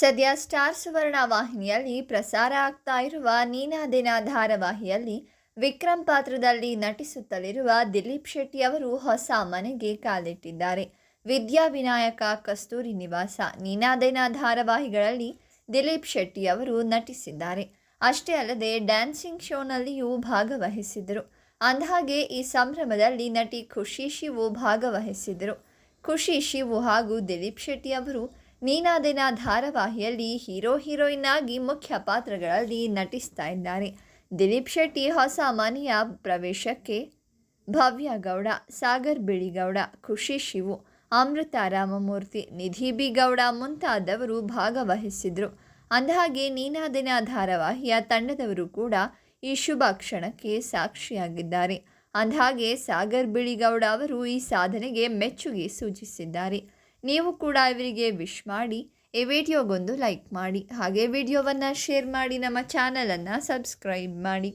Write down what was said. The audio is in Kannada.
ಸದ್ಯ ಸ್ಟಾರ್ ಸುವರ್ಣ ವಾಹಿನಿಯಲ್ಲಿ ಪ್ರಸಾರ ಆಗ್ತಾ ಇರುವ ನೀನಾದಿನ ಧಾರಾವಾಹಿಯಲ್ಲಿ ವಿಕ್ರಮ್ ಪಾತ್ರದಲ್ಲಿ ನಟಿಸುತ್ತಲಿರುವ ದಿಲೀಪ್ ಶೆಟ್ಟಿ ಅವರು ಹೊಸ ಮನೆಗೆ ಕಾಲಿಟ್ಟಿದ್ದಾರೆ. ವಿದ್ಯಾ ವಿನಾಯಕ ಕಸ್ತೂರಿ ನಿವಾಸ. ನೀನಾದಿನ ಧಾರಾವಾಹಿಗಳಲ್ಲಿ ದಿಲೀಪ್ ಶೆಟ್ಟಿ ಅವರು ನಟಿಸಿದ್ದಾರೆ. ಅಷ್ಟೇ ಅಲ್ಲದೆ ಡ್ಯಾನ್ಸಿಂಗ್ ಶೋನಲ್ಲಿಯೂ ಭಾಗವಹಿಸಿದರು ಅಂದಹಾಗೆ, ಈ ಸಂಭ್ರಮದಲ್ಲಿ ನಟಿ ಖುಷಿ ಶಿವು ಭಾಗವಹಿಸಿದರು ಖುಷಿ ಶಿವು ಹಾಗೂ ದಿಲೀಪ್ ಶೆಟ್ಟಿ ಅವರು ನೀನಾದಿನ ಧಾರಾವಾಹಿಯಲ್ಲಿ ಹೀರೋ ಹೀರೋಯಿನ್ ಆಗಿ ಮುಖ್ಯ ಪಾತ್ರಗಳಲ್ಲಿ ನಟಿಸ್ತಾ ಇದ್ದಾರೆ. ದಿಲೀಪ್ ಶೆಟ್ಟಿ ಹೊಸ ಮನೆಯ ಪ್ರವೇಶಕ್ಕೆ ಭವ್ಯ ಗೌಡ, ಸಾಗರ್ ಬಿಳಿಗೌಡ ಖುಷಿ ಶಿವು, ಅಮೃತ ರಾಮಮೂರ್ತಿ, ನಿಧಿ ಬಿ ಗೌಡ ಮುಂತಾದವರು ಭಾಗವಹಿಸಿದರು. ಅಂದಹಾಗೆ ನೀನಾದಿನ ಧಾರಾವಾಹಿಯ ತಂಡದವರು ಕೂಡ ಈ ಶುಭ ಕ್ಷಣಕ್ಕೆ ಸಾಕ್ಷಿಯಾಗಿದ್ದಾರೆ. ಅಂದಹಾಗೆ ಸಾಗರ್ ಬಿಳಿಗೌಡ ಅವರು ಈ ಸಾಧನೆಗೆ ಮೆಚ್ಚುಗೆ ಸೂಚಿಸಿದ್ದಾರೆ. ನೀವು ಕೂಡ ಇವರಿಗೆ ವಿಶ್ ಮಾಡಿ ಈ ವಿಡಿಯೋಗೊಂದು ಲೈಕ್ ಮಾಡಿ, ಹಾಗೆ ವಿಡಿಯೋವನ್ನು ಶೇರ್ ಮಾಡಿ ನಮ್ಮ ಚಾನಲನ್ನು ಸಬ್ಸ್ಕ್ರೈಬ್ ಮಾಡಿ.